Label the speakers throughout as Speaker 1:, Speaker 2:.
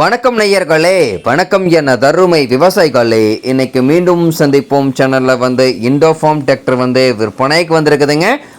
Speaker 1: வணக்கம் நேயர்களே வணக்கம் என தருமை விவசாயிகளே இன்னைக்கு மீண்டும் சந்திப்போம். சேனலில் வந்து இண்டோஃபார்ம் டிராக்டர் வந்து விற்பனைக்கு வந்திருக்குதுங்க.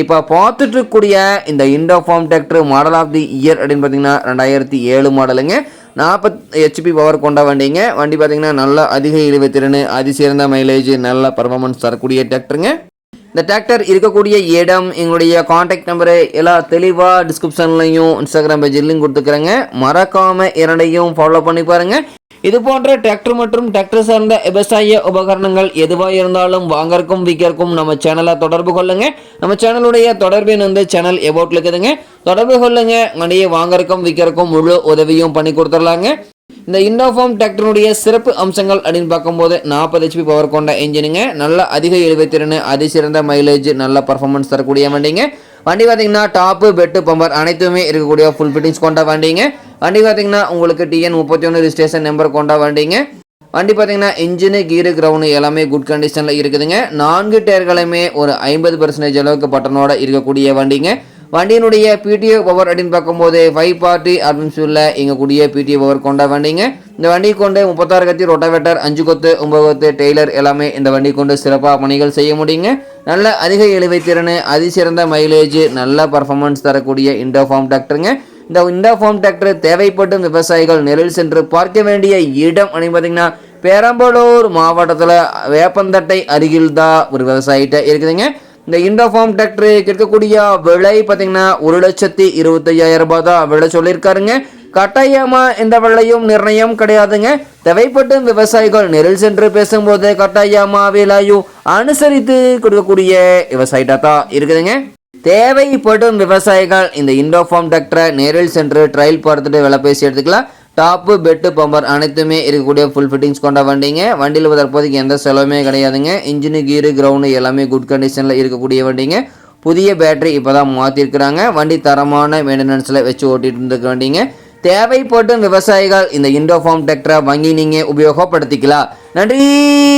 Speaker 1: இப்போ பார்த்துட்டு இருக்கக்கூடிய இந்த Indofarm tractor model of the year அப்படின்னு பார்த்தீங்கன்னா ரெண்டாயிரத்தி ஏழு மாடலுங்க. நாற்பத் ஹெச்பி பவர் கொண்ட வண்டிங்க. வண்டி பார்த்தீங்கன்னா நல்ல அதிக இழிவு திறன் அதிசிறந்த மைலேஜ் நல்ல பர்ஃபார்மன்ஸ் தரக்கூடிய டிராக்டருங்க இந்த டிராக்டர் இருக்கக்கூடிய இடம் எங்களுடைய காண்டாக்ட் நம்பரு எல்லாம் தெளிவாக டிஸ்கிரிப்ஷன்லையும் இன்ஸ்டாகிராம் பேஜ்லையும் கொடுத்துக்கிறேங்க. மறக்காமல் இரண்டையும் ஃபாலோ பண்ணி பாருங்கள் இது போன்ற டிராக்டர் மற்றும் டிராக்டர் சார்ந்த விவசாய உபகரணங்கள் எதுவாக இருந்தாலும் வாங்கறக்கும் விற்கிறக்கும் நம்ம சேனலை தொடர்பு கொள்ளுங்க. நம்ம சேனலுடைய தொடர்பின் வந்து சேனல் எபோட்ல இருக்குதுங்க. தொடர்பு கொள்ளுங்க. வண்டியை வாங்கறக்கும் விற்கிறக்கும் முழு உதவியும் பண்ணி கொடுத்துடலாங்க. இந்த இண்டோஃபார்ம் டிராக்டருடைய சிறப்பு அம்சங்கள் அப்படின்னு பார்க்கும்போது நாற்பது ஹெச்பி பவர் கொண்ட இன்ஜினுங்க நல்ல அதிக இழுவைத்திறன் அதிசிறந்த மைலேஜ் நல்ல பர்ஃபார்மன்ஸ் தரக்கூடிய வண்டிங்க. வண்டி பார்த்தீங்கன்னா டாப்பு பெட்டு பம்பர் அனைத்துமே இருக்கக்கூடிய ஃபுல் ஃபிட்டிங்ஸ் கொண்ட வண்டிங்க. வண்டி பார்த்தீங்கன்னா உங்களுக்கு டிஎன் முப்பத்தி ஒன்று ரிஜிஸ்ட்ரேஷன் நம்பர் கொண்டா வண்டிங்க. வண்டி பார்த்தீங்கன்னா இன்ஜினு கீரு கிரவுண்டு எல்லாமே குட் கண்டிஷனில் இருக்குதுங்க. நான்கு டயர்களுமே ஒரு ஐம்பது பர்சன்டேஜ் அளவுக்கு பட்டனோட இருக்கக்கூடிய வண்டிங்க. வண்டியினுடைய பிடிஓ பவர் அப்படின்னு பார்க்கும்போது ஃபைவ் பார்ட்டி அட்மின்ஸில் இங்கக்கூடிய பிடிஓ பவர் கொண்ட வண்டிங்க. இந்த வண்டி கொண்டு முப்பத்தாறு கத்தி ரொட்டாவேட்டர் அஞ்சு கொத்து ஒன்பது கொத்து டெய்லர் எல்லாமே இந்த வண்டி கொண்டு சிறப்பாக பணிகள் செய்ய முடியுங்க. நல்ல அதிக இழுவை திறன் அதிசிறந்த மைலேஜ் நல்ல பர்ஃபார்மன்ஸ் தரக்கூடிய இண்டோஃபார்ம் டாக்டருங்க இந்த இண்டோஃபார்ம் டிராக்டர் தேவைப்படும் விவசாயிகள் நேரில் சென்று பார்க்க வேண்டிய இடம் அப்படின்னு பார்த்தீங்கன்னா பெரம்பலூர் மாவட்டத்தில் வேப்பந்தட்டை அருகில் தான் ஒரு விவசாயிகிட்ட இருக்குதுங்க. இந்த இண்டோஃபார்ம் டிராக்டர் இருக்கக்கூடிய விலை பார்த்தீங்கன்னா ஒரு லட்சத்தி இருபத்தையாயிரம் ரூபாய் தான் விலை சொல்லியிருக்காருங்க. கட்டாயமாக எந்த விலையும் நிர்ணயம் கிடையாதுங்க. தேவைப்பட்டும் விவசாயிகள் நெரில் சென்று பேசும்போது கட்டாயமாக விலையும் அனுசரித்து கொடுக்கக்கூடிய விவசாயிட்டா தான் இருக்குதுங்க. தேவைப்படும் விவசாயிகள் இந்த இண்டோஃபார்ம் டிராக்டரை நேரில் சென்று ட்ரையல் பார்த்துட்டு விலை பேசி எடுத்துக்கலாம் டாப்பு பெட்டு பம்பர் அனைத்துமே இருக்கக்கூடிய ஃபுல் ஃபிட்டிங்ஸ் கொண்ட வண்டிங்க. வண்டியில் தற்போதைக்கு எந்த செலவுமே கிடையாதுங்க. இன்ஜினு கீரு கிரவுண்டு எல்லாமே குட் கண்டிஷனில் இருக்கக்கூடிய வண்டிங்க. புதிய பேட்டரி இப்போ தான் மாற்றிருக்கிறாங்க வண்டி தரமான மெயின்டெனன்ஸில் வச்சு ஓட்டிகிட்டு இருந்துக்க வண்டிங்க. தேவைப்படும் விவசாயிகள் இந்த இண்டோஃபார்ம் டிராக்டரை வாங்கி நீங்கள் உபயோகப்படுத்திக்கலாம். நன்றி!